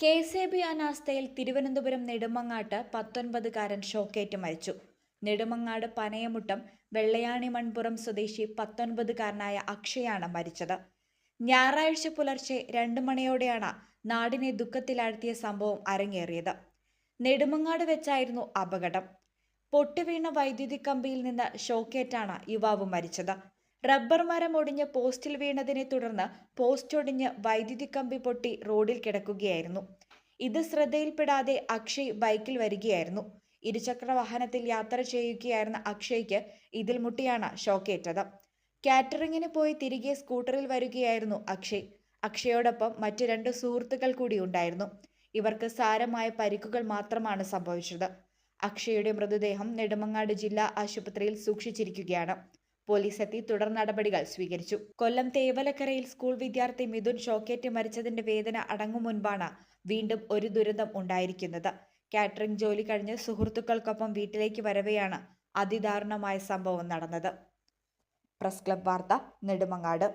K S E B അനാസ്ഥയിൽ തിരുവനന്തപുരം നെടുമങ്ങാട്ട് പത്തൊൻപതുകാരൻ ഷോക്കേറ്റ് മരിച്ചു. നെടുമങ്ങാട് പനയമുട്ടം വെള്ളയാണി മൺപുറം സ്വദേശി പത്തൊൻപതുകാരനായ അക്ഷയാണ് മരിച്ചത്. ഞായറാഴ്ച പുലർച്ചെ രണ്ട് മണിയോടെയാണ് നാടിനെ ദുഃഖത്തിലാഴ്ത്തിയ സംഭവം അരങ്ങേറിയത്. നെടുമങ്ങാട് വെച്ചായിരുന്നു അപകടം. പൊട്ടിവീണ വൈദ്യുതി കമ്പിയിൽ നിന്ന് ഷോക്കേറ്റാണ് യുവാവ് മരിച്ചത്. റബ്ബർ മരം ഒടിഞ്ഞ് പോസ്റ്റിൽ വീണതിനെ തുടർന്ന് പോസ്റ്റ് ഒടിഞ്ഞ് വൈദ്യുതി കമ്പി പൊട്ടി റോഡിൽ കിടക്കുകയായിരുന്നു. ഇത് ശ്രദ്ധയിൽപ്പെടാതെ അക്ഷയ് ബൈക്കിൽ വരികയായിരുന്നു. ഇരുചക്ര വാഹനത്തിൽ യാത്ര ചെയ്യുകയായിരുന്ന അക്ഷയ്ക്ക് ഇതിൽ മുട്ടിയാണ് ഷോക്കേറ്റത്. കാറ്ററിംഗിന് പോയി തിരികെ സ്കൂട്ടറിൽ വരികയായിരുന്നു അക്ഷയ്. അക്ഷയോടൊപ്പം മറ്റു രണ്ട് സുഹൃത്തുക്കൾ കൂടി ഉണ്ടായിരുന്നു. ഇവർക്ക് സാരമായ പരിക്കുകൾ മാത്രമാണ് സംഭവിച്ചത്. അക്ഷയുടെ മൃതദേഹം നെടുമങ്ങാട് ജില്ലാ ആശുപത്രിയിൽ സൂക്ഷിച്ചിരിക്കുകയാണ്. പോലീസ് എത്തി തുടർ നടപടികൾ സ്വീകരിച്ചു. കൊല്ലം തേവലക്കരയിൽ സ്കൂൾ വിദ്യാർത്ഥി മിഥുൻ ഷോക്കേറ്റ് മരിച്ചതിന്റെ വേദന അടങ്ങും മുൻപാണ് വീണ്ടും ഒരു ദുരന്തം ഉണ്ടായിരിക്കുന്നത്. കാറ്ററിംഗ് ജോലി കഴിഞ്ഞ് സുഹൃത്തുക്കൾക്കൊപ്പം വീട്ടിലേക്ക് വരവെയാണ് അതിദാരുണമായ സംഭവം നടന്നത്. പ്രസ് ക്ലബ് വാർത്ത നെടുമങ്ങാട്.